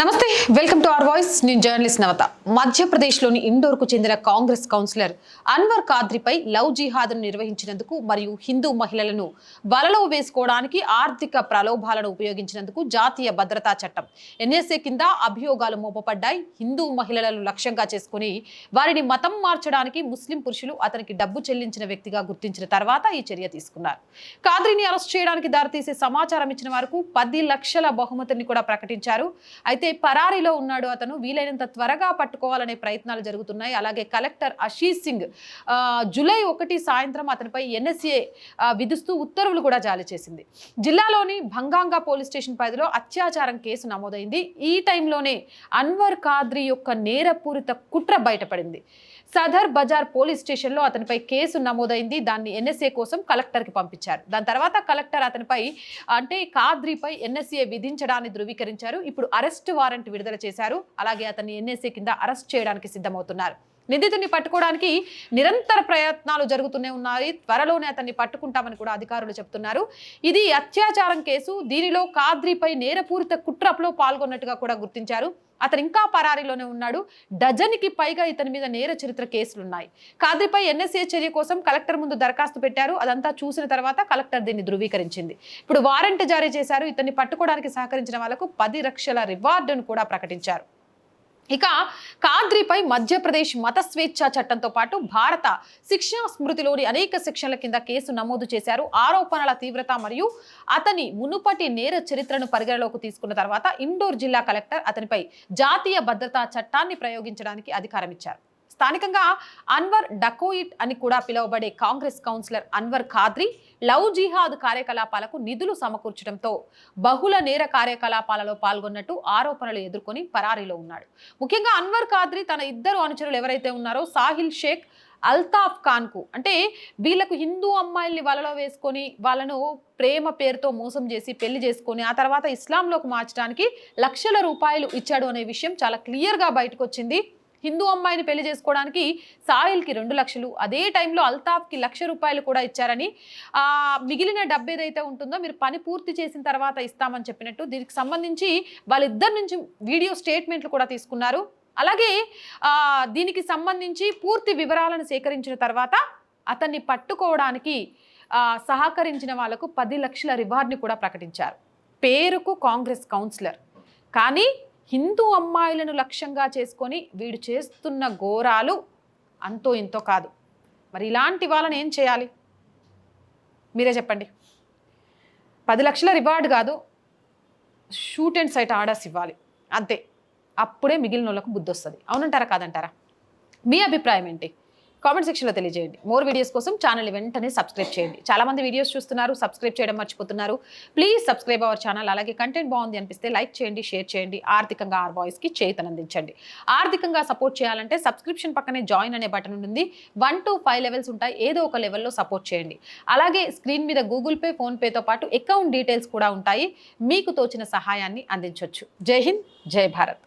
నమస్తే welcome to our voice. నేను journalist నవత. మధ్యప్రదేశ్లోని ఇండోర్కు చెందిన కాంగ్రెస్ కౌన్సిలర్ అన్వర్ కాద్రిపై లవ్ జిహాద్ను నిర్వహించినందుకు మరియు హిందూ మహిళలను వలలో వేసుకోవడానికి ఆర్థిక ప్రలోభాలను ఉపయోగించినందుకు జాతీయ భద్రతా చట్టం ఎన్ఎస్ఏ కింద అభియోగాలు మోపబడ్డాయి. హిందూ మహిళలను లక్ష్యంగా చేసుకుని వారిని మతం మార్చడానికి ముస్లిం పురుషులు అతనికి డబ్బు చెల్లించిన వ్యక్తిగా గుర్తించిన తర్వాత ఈ చర్య తీసుకున్నారు. కాద్రిని అరెస్ట్ చేయడానికి దారితీసే సమాచారం ఇచ్చిన వరకు పది లక్షల బహుమతిని కూడా ప్రకటించారు. అయితే పరారీలో ఉన్నాడు అతను వీలైనంత త్వరగా పట్టుకోవాలనే ప్రయత్నాలు జరుగుతున్నాయి. అలాగే కలెక్టర్ ఆశీష్ సింగ్ జూలై ఒకటి సాయంత్రం అతనిపై ఎన్ఎస్ఏ విధిస్తూ ఉత్తర్వులు కూడా జారీ చేసింది. జిల్లాలోని భంగాంగా పోలీస్ స్టేషన్ పరిధిలో అత్యాచారం కేసు నమోదైంది. ఈ టైంలోనే అన్వర్ కాద్రి యొక్క నేరపూరిత కుట్ర బయటపడింది. సదర్ బజార్ పోలీస్ స్టేషన్లో అతనిపై కేసు నమోదైంది. దాన్ని ఎన్ఎస్ఏ కోసం కలెక్టర్కి పంపించారు. దాని తర్వాత కలెక్టర్ అతనిపై అంటే కాద్రిపై ఎన్ఎస్ఏ విధించడాన్ని ధృవీకరించారు. ఇప్పుడు అరెస్ట్ వారెంట్ విడుదల చేశారు. అలాగే అతన్ని ఎన్ఎస్ఏ కింద అరెస్ట్ చేయడానికి సిద్ధమవుతున్నారు. నిందితుడిని పట్టుకోవడానికి నిరంతర ప్రయత్నాలు జరుగుతూనే ఉన్నాయి. త్వరలోనే అతన్ని పట్టుకుంటామని కూడా అధికారులు చెప్తున్నారు. ఇది అత్యాచారం కేసు. దీనిలో కాద్రిపై నేరపూరిత కుట్రప్లో పాల్గొన్నట్టుగా కూడా గుర్తించారు. అతను ఇంకా పరారీలోనే ఉన్నాడు. డజన్కి పైగా ఇతని మీద నేర చరిత్ర కేసులున్నాయి. కాద్రిపై ఎన్ఎస్ఏ చర్య కోసం కలెక్టర్ ముందు దరఖాస్తు పెట్టారు. అదంతా చూసిన తర్వాత కలెక్టర్ దీన్ని ధృవీకరించింది. ఇప్పుడు వారెంట్ జారీ చేశారు. ఇతన్ని పట్టుకోవడానికి సహకరించిన వాళ్ళకు పది లక్షల రివార్డును కూడా ప్రకటించారు. ఇక కాద్రిపై మధ్యప్రదేశ్ మత స్వేచ్ఛ చట్టంతో పాటు భారత శిక్షా స్మృతిలోని అనేక సెక్షన్ల కింద కేసు నమోదు చేశారు. ఆరోపణల తీవ్రత మరియు అతని మునుపటి నేర చరిత్రను పరిగణలోకి తీసుకున్న తర్వాత ఇండోర్ జిల్లా కలెక్టర్ అతనిపై జాతీయ భద్రతా చట్టాన్ని ప్రయోగించడానికి అధికారం ఇచ్చారు. స్థానికంగా అన్వర్ డకోయిట్ అని కూడా పిలువబడే Congress councillor Anwar Khadri love జిహాద్ కార్యకలాపాలకు నిధులు సమకూర్చడంతో బహుళ నేర కార్యకలాపాలలో పాల్గొన్నట్టు ఆరోపణలు ఎదుర్కొని పరారీలో ఉన్నాడు. ముఖ్యంగా అన్వర్ ఖాద్రి తన ఇద్దరు అనుచరులు ఎవరైతే ఉన్నారో సాహిల్ షేక్ అల్తాఫ్ ఖాన్కు అంటే వీళ్ళకు హిందూ అమ్మాయిల్ని వలలో వేసుకొని వాళ్ళను ప్రేమ పేరుతో మోసం చేసి పెళ్ళి చేసుకొని ఆ తర్వాత ఇస్లాంలోకి మార్చడానికి లక్షల రూపాయలు ఇచ్చాడు అనే విషయం చాలా క్లియర్గా బయటకు వచ్చింది హిందూ అమ్మాయిని పెళ్ళి చేసుకోవడానికి సాహిల్కి రెండు లక్షలు అదే టైంలో అల్తాఫ్కి లక్ష రూపాయలు కూడా ఇచ్చారని ఆ మిగిలిన డబ్బు ఏదైతే ఉంటుందో మీరు పని పూర్తి చేసిన తర్వాత ఇస్తామని చెప్పినట్టు దీనికి సంబంధించి వాళ్ళిద్దరి నుంచి వీడియో స్టేట్మెంట్లు కూడా తీసుకున్నారు. అలాగే దీనికి సంబంధించి పూర్తి వివరాలను సేకరించిన తర్వాత అతన్ని పట్టుకోవడానికి సహకరించిన వాళ్ళకు పది లక్షల రివార్డ్ని కూడా ప్రకటించారు. పేరుకు కాంగ్రెస్ కౌన్సిలర్. కానీ హిందూ అమ్మాయిలను లక్ష్యంగా చేసుకొని వీడు చేస్తున్న ఘోరాలు అంతో ఇంతో కాదు. మరి ఇలాంటి వాళ్ళని ఏం చేయాలి? మీరే చెప్పండి. పది లక్షల రివార్డ్ కాదు షూట్ అండ్ సైట్ ఆర్డర్స్ ఇవ్వాలి. అంతే. అప్పుడే మిగిలిన వాళ్ళకు బుద్ధి వస్తుంది అవునంటారా కాదంటారా? మీ అభిప్రాయం ఏంటి? కామెంట్ సెక్షన్లో తెలియజేయండి. మోర్ వీడియోస్ కోసం ఛానల్ వెంటనే సబ్స్క్రైబ్ చేయండి. చాలా మంది వీడియోస్ చూస్తున్నారు సబ్స్క్రైబ్ చేయడం మర్చిపోతున్నారు. ప్లీజ్ సబ్స్క్రైబ్ అవర్ ఛానల్ అలాగే కంటెంట్ బాగుంది అనిపిస్తే లైక్ చేయండి షేర్ చేయండి. ఆర్థికంగా ఆర్ బాయ్స్కి చేతనందించండి. ఆర్థికంగా సపోర్ట్ చేయాలంటే సబ్స్క్రిప్షన్ పక్కనే జాయిన్ అనే బటన్ ఉంటుంది. వన్ టు ఫైవ్ లెవెల్స్ ఉంటాయి. ఏదో ఒక లెవెల్లో సపోర్ట్ చేయండి. అలాగే స్క్రీన్ మీద గూగుల్ పే ఫోన్పేతో పాటు అకౌంట్ డీటెయిల్స్ కూడా ఉంటాయి. మీకు తోచిన సహాయాన్ని అందించవచ్చు జై హింద్ జై భారత్.